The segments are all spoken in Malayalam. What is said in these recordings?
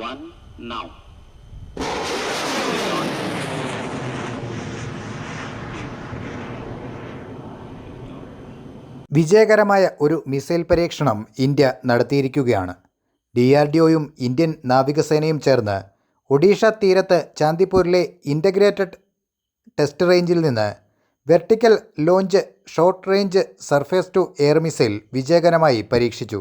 one now. വിജയകരമായ ഒരു മിസൈൽ പരീക്ഷണം ഇന്ത്യ നടത്തിയിരിക്കുകയാണ് ഡി ആർ ഡി ഒയും ഇന്ത്യൻ നാവികസേനയും ചേർന്ന് ഒഡീഷ തീരത്ത് ചാന്ദിപ്പൂരിലെ ഇന്റഗ്രേറ്റഡ് ടെസ്റ്റ് റേഞ്ചിൽ നിന്ന് vertical launch short range surface to air missile വിജയകരമായി പരീക്ഷിച്ചു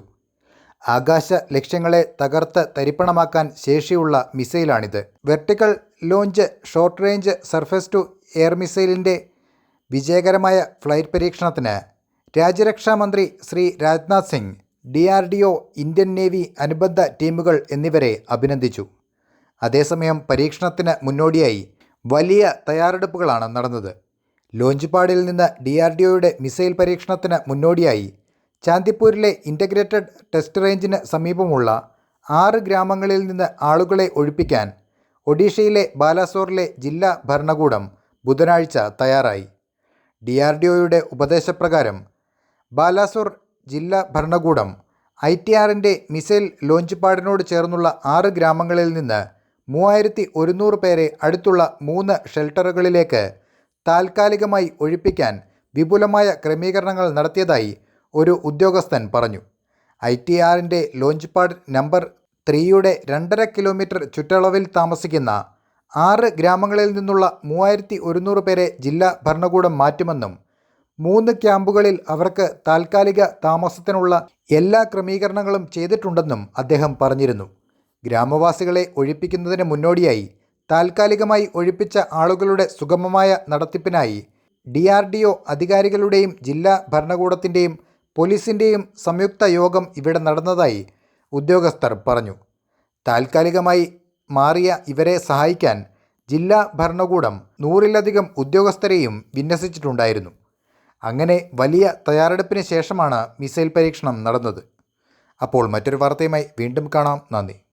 ആകാശ ലക്ഷ്യങ്ങളെ തകർത്ത് തരിപ്പണമാക്കാൻ ശേഷിയുള്ള മിസൈലാണിത്. Vertical launch short range surface to air മിസൈലിന്റെ വിജയകരമായ ഫ്ലൈറ്റ് പരീക്ഷണത്തിന് രാജ്യരക്ഷാ മന്ത്രി Shri Rajnath Singh D R D O Indian navy അനുബന്ധ ടീമുകൾ എന്നിവരെ അഭിനന്ദിച്ചു. അതേസമയം പരീക്ഷണത്തിന് മുന്നോടിയായി വലിയ തയ്യാറെടുപ്പുകളാണ് നടന്നത്. ലോഞ്ച് പാഡിൽ നിന്ന് ഡി ആർ ഡി ഒയുടെ മിസൈൽ പരീക്ഷണത്തിന് മുന്നോടിയായി ചാന്ദിപ്പൂരിലെ ഇന്റഗ്രേറ്റഡ് ടെസ്റ്റ് റേഞ്ചിന് സമീപമുള്ള ആറ് ഗ്രാമങ്ങളിൽ നിന്ന് ആളുകളെ ഒഴിപ്പിക്കാൻ ഒഡീഷയിലെ ബാലാസോറിലെ ജില്ലാ ഭരണകൂടം ബുധനാഴ്ച തയ്യാറായി. ഡി ആർ ഡി ഒയുടെ ഉപദേശപ്രകാരം ബാലാസോർ ജില്ലാ ഭരണകൂടം ഐ ടി ആറിന്റെ മിസൈൽ ലോഞ്ച് പാഡിനോട് ചേർന്നുള്ള ആറ് ഗ്രാമങ്ങളിൽ നിന്ന് മൂവായിരത്തി ഒരുന്നൂറ് പേരെ അടുത്തുള്ള മൂന്ന് ഷെൽട്ടറുകളിലേക്ക് താൽക്കാലികമായി ഒഴിപ്പിക്കാൻ വിപുലമായ ക്രമീകരണങ്ങൾ നടത്തിയതായി ഒരു ഉദ്യോഗസ്ഥൻ പറഞ്ഞു. ഐ ടി ആറിന്റെ ലോഞ്ച് പാഡ് നമ്പർ ത്രീയുടെ രണ്ടര കിലോമീറ്റർ ചുറ്റളവിൽ താമസിക്കുന്ന ആറ് ഗ്രാമങ്ങളിൽ നിന്നുള്ള മൂവായിരത്തി ഒരുന്നൂറ് പേരെ ജില്ലാ ഭരണകൂടം മാറ്റുമെന്നും മൂന്ന് ക്യാമ്പുകളിൽ അവർക്ക് താൽക്കാലിക താമസത്തിനുള്ള എല്ലാ ക്രമീകരണങ്ങളും ചെയ്തിട്ടുണ്ടെന്നും അദ്ദേഹം പറഞ്ഞിരുന്നു. ഗ്രാമവാസികളെ ഒഴിപ്പിക്കുന്നതിന് മുന്നോടിയായി താൽക്കാലികമായി ഒഴിപ്പിച്ച ആളുകളുടെ സുഗമമായ നടത്തിപ്പിനായി ഡി ആർ ഡി ഒ അധികാരികളുടെയും ജില്ലാ ഭരണകൂടത്തിന്റെയും പോലീസിന്റെയും സംയുക്ത യോഗം ഇവിടെ നടന്നതായി ഉദ്യോഗസ്ഥർ പറഞ്ഞു. താൽക്കാലികമായി മാറിയ ഇവരെ സഹായിക്കാൻ ജില്ലാ ഭരണകൂടം നൂറിലധികം ഉദ്യോഗസ്ഥരെയും വിന്യസിച്ചിട്ടുണ്ടായിരുന്നു. അങ്ങനെ വലിയ തയ്യാറെടുപ്പിന് ശേഷമാണ് മിസൈൽ പരീക്ഷണം നടന്നത്. അപ്പോൾ മറ്റൊരു വാർത്തയുമായി വീണ്ടും കാണാം. നന്ദി.